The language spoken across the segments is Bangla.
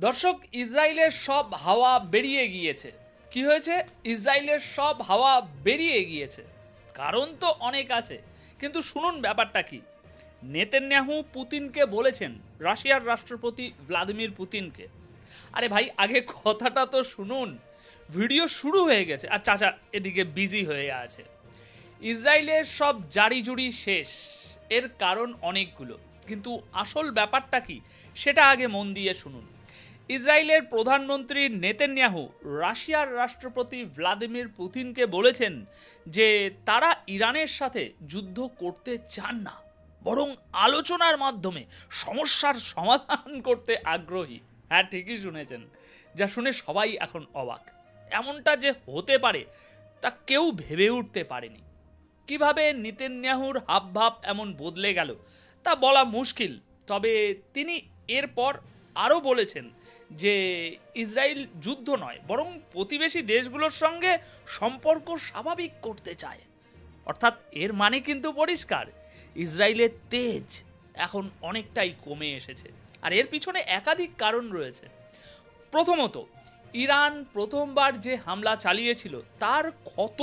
দর্শক, ইসরায়েলের সব হাওয়া বেরিয়ে গিয়েছে। কি হয়েছে? ইসরায়েলের সব হাওয়া বেরিয়ে গিয়েছে। কারণ তো অনেক আছে। কিন্তু শুনুন ব্যাপারটা কি? নেতেন্যাহু পুতিনকে বলেছেন, রাশিয়ার রাষ্ট্রপতি ভ্লাদিমির পুতিনকে। আরে ভাই, আগে কথাটা তো শুনুন। ভিডিও শুরু হয়ে গেছে। আর চাচা, এদিকে বিজি হয়ে আছে। ইসরায়েলের সব জারি জুড়ি শেষ। এর কারণ অনেকগুলো। কিন্তু আসল ব্যাপারটা কি? সেটা আগে মন দিয়ে শুনুন। ইসরায়েলের প্রধানমন্ত্রী নেতেন্যাহু রাশিয়ার রাষ্ট্রপতি ভ্লাদিমির পুতিনকে বলেছেন যে তারা ইরানের সাথে যুদ্ধ করতে চান না, বরং আলোচনার মাধ্যমে সমস্যার সমাধান করতে আগ্রহী। হ্যাঁ ঠিকই শুনেছেন। যা শুনে সবাই এখন অবাক। এমনটা যে হতে পারে, তা কেউ ভেবে উঠতে পারেনি। কীভাবে নিতেন্যাহুর হাবভাব এমন বদলে গেল, তা বলা মুশকিল। তবে তিনি এরপর আরও বলেছেন যে ইসরায়েল যুদ্ধ নয়, বরং প্রতিবেশী দেশগুলোর সঙ্গে সম্পর্ক স্বাভাবিক করতে চায়। অর্থাৎ এর মানে কিন্তু পরিষ্কার ইসরায়েলের তেজ এখন অনেকটাই কমে এসেছে। আর এর পিছনে একাধিক কারণ রয়েছে। প্রথমত, ইরান প্রথমবার যে হামলা চালিয়েছিল, তার ক্ষত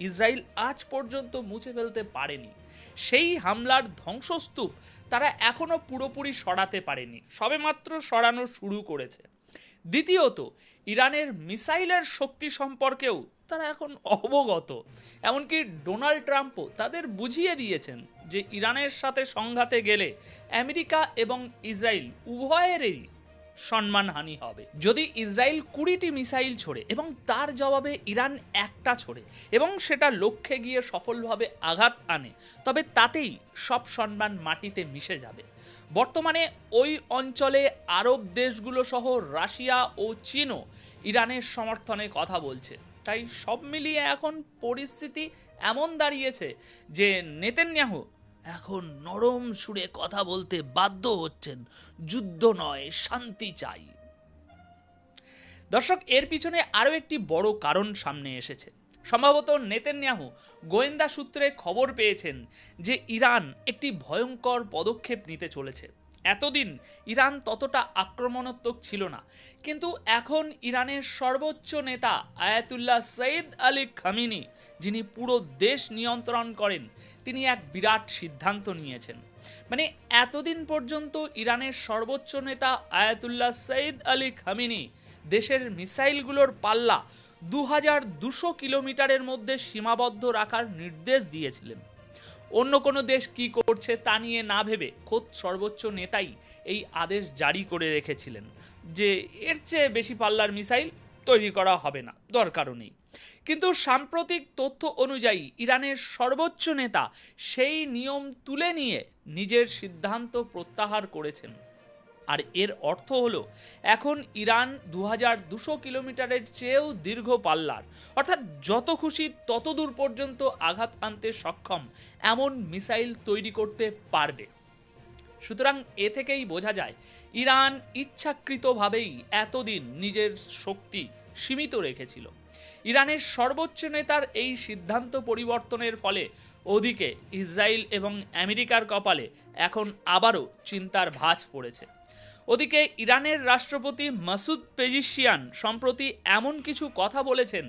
ইসরায়েল আজ পর্যন্ত মুছে ফেলতে পারেনি। সেই হামলার ধ্বংসস্তূপ তারা এখনও পুরোপুরি সরাতে পারেনি, সবেমাত্র সরানো শুরু করেছে। দ্বিতীয়ত, ইরানের মিসাইলের শক্তি সম্পর্কেও তারা এখন অবগত, এমনকি ডোনাল্ড ট্রাম্পও তাদের বুঝিয়ে দিয়েছেন যে ইরানের সাথে সংঘাতে গেলে আমেরিকা এবং ইসরায়েল উভয়েরই সম্মানহানি হবে। যদি ইসরায়েল কুড়িটি মিসাইল ছোড়ে এবং তার জবাবে ইরান একটা ছোড়ে এবং সেটা লক্ষ্যে গিয়ে সফলভাবে আঘাত আনে, তবে তাতেই সব সম্মান মাটিতে মিশে যাবে। বর্তমানে ওই অঞ্চলে আরব দেশগুলো সহ রাশিয়া ও চীনও ইরানের সমর্থনে কথা বলছে। তাই সব মিলিয়ে এখন পরিস্থিতি এমন দাঁড়িয়েছে যে নেতেন্যাহু এখন নরম সুরে কথা বলতে বাধ্য হচ্ছেন। যুদ্ধ নয়, শান্তি চাই। দর্শক, এর পিছনে আরও একটি বড় কারণ সামনে এসেছে। সম্ভবত নেতেন্যাহু গোয়েন্দা সূত্রে খবর পেয়েছেন যে ইরান একটি ভয়ঙ্কর পদক্ষেপ নিতে চলেছে। এতদিন ইরান ততটা আক্রমণাত্মক ছিল না। কিন্তু এখন ইরানের সর্বোচ্চ নেতা আয়াতুল্লাহ সঈদ আলী খামিনি, যিনি পুরো দেশ নিয়ন্ত্রণ করেন, তিনি এক বিরাট সিদ্ধান্ত নিয়েছেন। মানে এতদিন পর্যন্ত ইরানের সর্বোচ্চ নেতা আয়াতুল্লাহ সঈদ আলী খামিনি দেশের মিসাইলগুলোর পাল্লা দু হাজার দুশো কিলোমিটারের মধ্যে সীমাবদ্ধ রাখার নির্দেশ দিয়েছিলেন। অন্য কোনো দেশ কি করছে তা নিয়ে না ভেবে খোদ সর্বোচ্চ নেতাই এই আদেশ জারি করে রেখেছিলেন যে এর চেয়ে বেশি পাল্লার মিসাইল তৈরি করা হবে না, দরকারও নেই। কিন্তু সাম্প্রতিক তথ্য অনুযায়ী ইরানের সর্বোচ্চ নেতা সেই নিয়ম তুলে নিয়ে নিজের সিদ্ধান্ত প্রত্যাহার করেছেন। আর এর অর্থ হলো, এখন ইরান দু হাজার দুশো কিলোমিটারের চেয়েও দীর্ঘ পাল্লার। অর্থাৎ যত খুশি তত দূর পর্যন্ত আঘাত আনতে সক্ষম এমন মিসাইল তৈরি করতে পারবে। সুতরাং এ থেকেই বোঝা যায়, ইরান ইচ্ছাকৃতভাবেই এতদিন নিজের শক্তি সীমিত রেখেছিল। ইরানের সর্বোচ্চ নেতার এই সিদ্ধান্ত পরিবর্তনের ফলে ওদিকে ইসরায়েল এবং আমেরিকার কপালে এখন আবারও চিন্তার ভাঁজ পড়েছে। ওদিকে ইরানের রাষ্ট্রপতি মাসুদ পেজিশিয়ান সম্প্রতি এমন কিছু কথা বলেছেন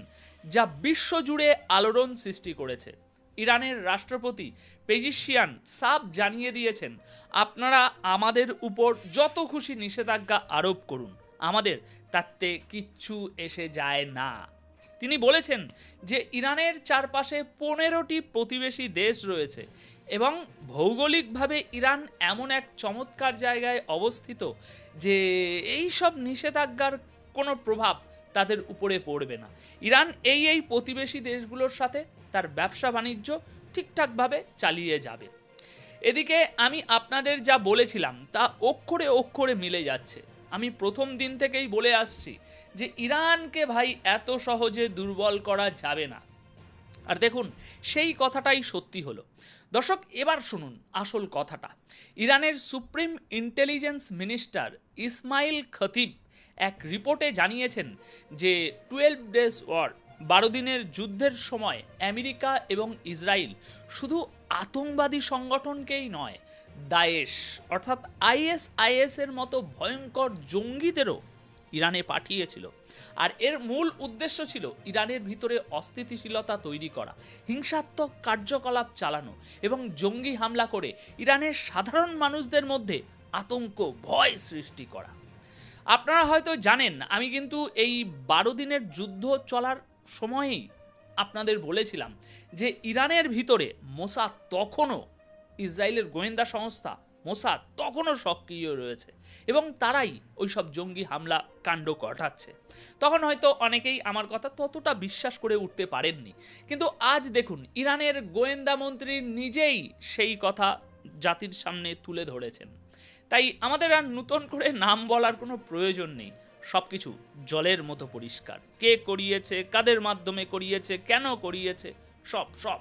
যা বিশ্বজুড়ে আলোড়ন সৃষ্টি করেছে। ইরানের রাষ্ট্রপতি পেজিশিয়ান সাব জানিয়ে দিয়েছেন, আপনারা আমাদের উপর যত খুশি নিষেধাজ্ঞা আরোপ করুন, আমাদের তাতে কিচ্ছু এসে যায় না। তিনি বলেছেন যে, ইরানের চারপাশে পনেরোটি প্রতিবেশী দেশ রয়েছে এবং ভৌগোলিকভাবে ইরান এমন এক চমৎকার জায়গায় অবস্থিত যে এই সব নিষেধাজ্ঞার কোনো প্রভাব তাদের উপরে পড়বে না। ইরান এই এই প্রতিবেশী দেশগুলোর সাথে তার ব্যবসা বাণিজ্য ঠিকঠাকভাবে চালিয়ে যাবে। এদিকে আমি আপনাদের যা বলেছিলাম তা অক্ষরে অক্ষরে মিলে যাচ্ছে। আমি প্রথম দিন থেকেই বলে আসছি যে ইরানকে ভাই এত সহজে দুর্বল করা যাবে না। আর দেখুন, সেই কথাটাই সত্যি হলো। দর্শক, এবার শুনুন আসল কথাটা। ইরানের সুপ্রিম ইন্টেলিজেন্স মিনিস্টার ইসমাইল খতিব এক রিপোর্টে জানিয়েছেন যে টুয়েলভ ডেজ ওয়ার, বারো দিনের যুদ্ধের সময় আমেরিকা এবং ইসরায়েল শুধু আতঙ্কবাদী সংগঠনকেই নয়, দায়েশ অর্থাৎ আইএস আইএস এর মতো ভয়ঙ্কর জঙ্গিদেরও ইরানে পাঠিয়েছিল। আর এর মূল উদ্দেশ্য ছিল ইরানের ভিতরে অস্থিতিশীলতা তৈরি করা, হিংসাত্মক কার্যকলাপ চালানো এবং জঙ্গি হামলা করে ইরানের সাধারণ মানুষদের মধ্যে আতঙ্ক, ভয় সৃষ্টি করা। আপনারা হয়তো জানেন, আমি কিন্তু এই বারো দিনের যুদ্ধ চলার সময়েই আপনাদের বলেছিলাম যে ইরানের ভিতরে মোসাদ তখনও ইসরায়েলের গোয়েন্দা সংস্থা মোসাদ তখনও সক্রিয় রয়েছে এবং তারাই ওই সব জঙ্গি হামলা কাণ্ড ঘটাচ্ছে। তখন হয়তো অনেকেই আমার কথা ততটা বিশ্বাস করে উঠতে পারেননি। কিন্তু আজ দেখুন, ইরানের গোয়েন্দা মন্ত্রী নিজেই সেই কথা জাতির সামনে তুলে ধরেছেন। তাই আমাদের আর নতুন করে নাম বলার কোনো প্রয়োজন নেই। সব কিছু জলের মতো পরিষ্কার। কে করিয়েছে, কাদের মাধ্যমে করিয়েছে, কেন করিয়েছে, সব সব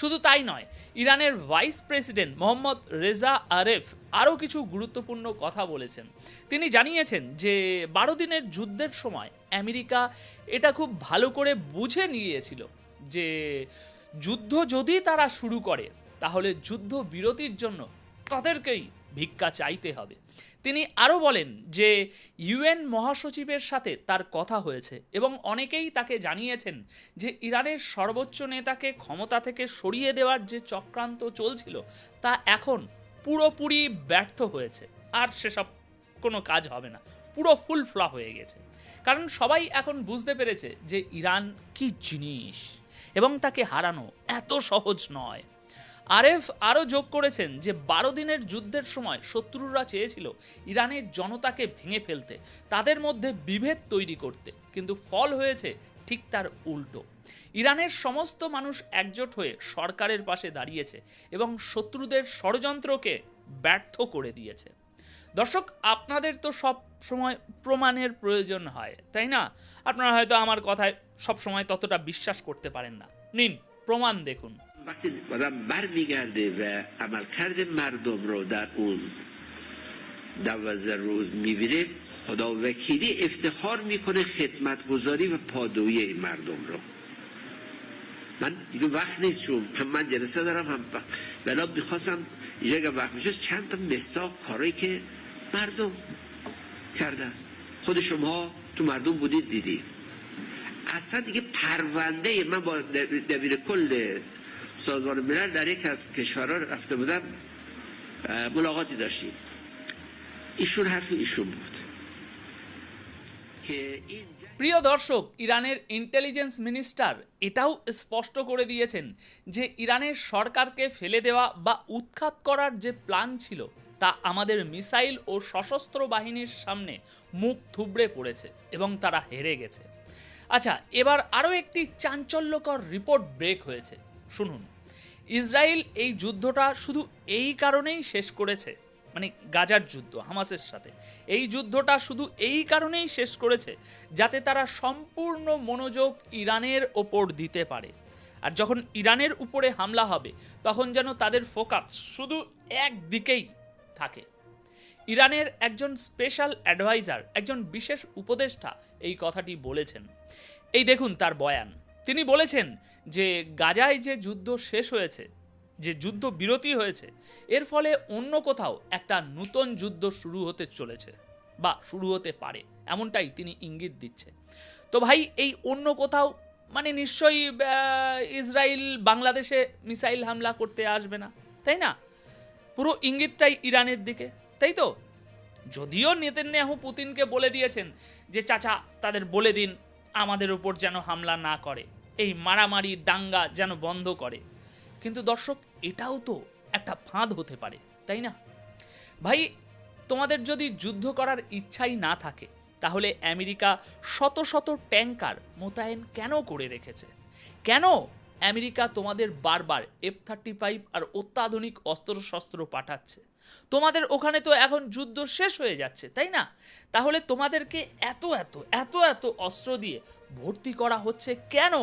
শুধু তাই নয়, ইরানের vice president Mohammad Reza Aref আরও কিছু গুরুত্বপূর্ণ কথা বলেছেন। তিনি জানিয়েছেন যে, বারো দিনের যুদ্ধের সময় আমেরিকা এটা খুব ভালো করে বুঝে নিয়েছিল যে, যুদ্ধ যদি তারা শুরু করে, তাহলে যুদ্ধ বিরতির জন্য তাদেরকেই ভিক্ষা চাইতে হবে। তিনি আরও বলেন যে ইউএন মহাসচিবের সাথে তার কথা হয়েছে এবং অনেকেই তাকে জানিয়েছেন যে ইরানের সর্বোচ্চ নেতাকে ক্ষমতা থেকে সরিয়ে দেওয়ার যে চক্রান্ত চলছিল তা এখন পুরোপুরি ব্যর্থ হয়েছে। আর সেসব কোনো কাজ হবে না। পুরো ফুল ফ্লপ হয়ে গেছে। কারণ সবাই এখন বুঝতে পেরেছে যে ইরান কি জিনিস এবং তাকে হারানো এত সহজ নয়। আরেফ আরও যোগ করেছেন যে বারো দিনের যুদ্ধের সময় শত্রুরা চেয়েছিল ইরানের জনতাকে ভেঙে ফেলতে, তাদের মধ্যে বিভেদ তৈরি করতে, কিন্তু ফল হয়েছে ঠিক তার উল্টো। ইরানের সমস্ত মানুষ একজোট হয়ে সরকারের পাশে দাঁড়িয়েছে এবং শত্রুদের ষড়যন্ত্রকে ব্যর্থ করে দিয়েছে। দর্শক, আপনাদের তো সব সময় প্রমাণের প্রয়োজন হয়, তাই না? আপনারা হয়তো আমার কথায় সব সময় ততটা বিশ্বাস করতে পারেন না। নিন, প্রমাণ দেখুন। وقتی آدم برمیگرده و عملکرد مردم رو در اون دوازده روز می‌بینه خدا وکیلی افتخار می‌کنه خدمتگذاری و پادویی این مردم رو. من دیگه وقت نیست چون هم من جلسه دارم هم وقت بلا می‌خواستم اینجا وقت میشه چند تا مساق کارایی که مردم کردن. خود شما تو مردم بودید دیدید اصلا دیگه پرونده من با دبیر کل سازمان ملل در یک از کشورها رفته بودم اه، ملاقاتی داشتیم ایشون حرف ایشون بود که این প্রিয় দর্শক ইরানের ইন্টেলিজেন্স মিনিস্টার এটাও স্পষ্ট করে দিয়েছেন যে ইরানের সরকারকে ফেলে দেওয়া বা উৎখাত করার যে প্ল্যান ছিল তা আমাদের মিসাইল ও সশস্ত্র বাহিনীর সামনে মুখ থুবড়ে পড়েছে এবং তারা হেরে গেছে আচ্ছা এবার আরও একটি চাঞ্চল্যকর রিপোর্ট ব্রেক হয়েছে শুনুন ইসরায়েল এই যুদ্ধটা শুধু এই কারণেই শেষ করেছে মানে গাজার যুদ্ধ, হামাসের সাথে। এই যুদ্ধটা শুধু এই কারণেই শেষ করেছে যাতে তারা সম্পূর্ণ মনোযোগ ইরানের ওপর দিতে পারে। আর যখন ইরানের উপরে হামলা হবে, তখন যেন তাদের ফোকাস শুধু একদিকেই থাকে। ইরানের একজন স্পেশাল অ্যাডভাইজার একজন বিশেষ উপদেষ্টা এই কথাটি বলেছেন। এই দেখুন তার বয়ান। তিনি বলেছেন যে গাজায় যে যুদ্ধ শেষ হয়েছে, যে যুদ্ধ বিরতি হয়েছে, এর ফলে অন্য কোথাও একটা নূতন যুদ্ধ শুরু হতে চলেছে বা শুরু হতে পারে, এমনটাই তিনি ইঙ্গিত দিচ্ছে তো ভাই, এই অন্য কোথাও মানে নিশ্চয়ই ইসরায়েল বাংলাদেশে মিসাইল হামলা করতে আসবে না, তাই না? পুরো ইঙ্গিতটাই ইরানের দিকে, তাই তো? যদিও নেতানিয়াহু পুতিনকে বলে দিয়েছেন যে, চাচা, তাদের বলে দিন আমাদের উপর যেন হামলা না করে, এই মারামারি দাঙ্গা যেন বন্ধ করে। কিন্তু দর্শক, এটাও তো একটা ফাঁদ হতে পারে, তাই না? ভাই, তোমাদের যদি যুদ্ধ করার ইচ্ছাই না থাকে, তাহলে আমেরিকা শত শত ট্যাঙ্কার মোতায়েন কেন করে রেখেছে? কেন আমেরিকা তোমাদের বারবার এফ থার্টি ফাইভ আর অত্যাধুনিক অস্ত্রশস্ত্র পাঠাচ্ছে। তোমাদের ওখানে তো এখন যুদ্ধ শেষ হয়ে যাচ্ছে, তাই না? তাহলে তোমাদেরকে এত এত এত এত অস্ত্র দিয়ে ভর্তি করা হচ্ছে কেন?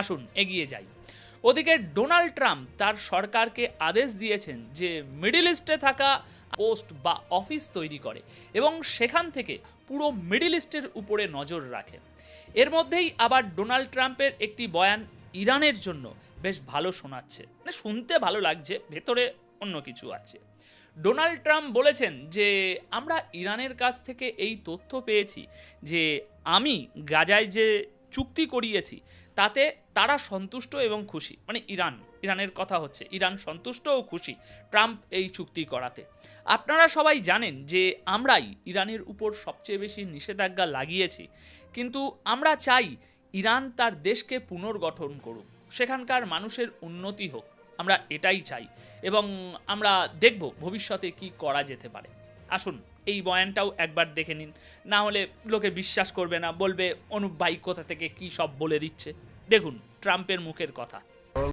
আসুন, এগিয়ে যাই। ওদিকে ডোনাল্ড ট্রাম্প তার সরকারকে আদেশ দিয়েছেন যে মিডল ইস্টে থাকা পোস্ট বা অফিস তৈরি করে এবং সেখান থেকে পুরো মিডল ইস্টের উপরে নজর রাখে। এর মধ্যেই আবার ডোনাল্ড ট্রাম্পের একটি বয়ান ইরানের জন্য বেশ ভালো শোনাচ্ছে। মানে শুনতে ভালো লাগছে, ভেতরে অন্য কিছু আছে। ডোনাল্ড ট্রাম্প বলেছেন যে, আমরা ইরানের কাছ থেকে এই তথ্য পেয়েছি যে, আমি গাজায় যে চুক্তি করিয়েছি, তাতে তারা সন্তুষ্ট এবং খুশি। মানে ইরান, ইরানের কথা হচ্ছে, ইরান সন্তুষ্ট ও খুশি ট্রাম্প এই চুক্তি করাতে। আপনারা সবাই জানেন যে, আমরাই ইরানের উপর সবচেয়ে বেশি নিষেধাজ্ঞা লাগিয়েছি, কিন্তু আমরা চাই ইরান তার দেশকে পুনর্গঠন করুক। সেখানকার মানুষের উন্নতি হোক। আমরা এটাই চাই এবং আমরা দেখব ভবিষ্যতে কি করা যেতে পারে। আসুন, এই বয়ানটাও একবার দেখে নিন। না হলে লোকে বিশ্বাস করবে না, বলবে, অনুপ ভাই কোথা থেকে কি সব বলে দিচ্ছে? দেখুন, ট্রাম্পের মুখের কথা।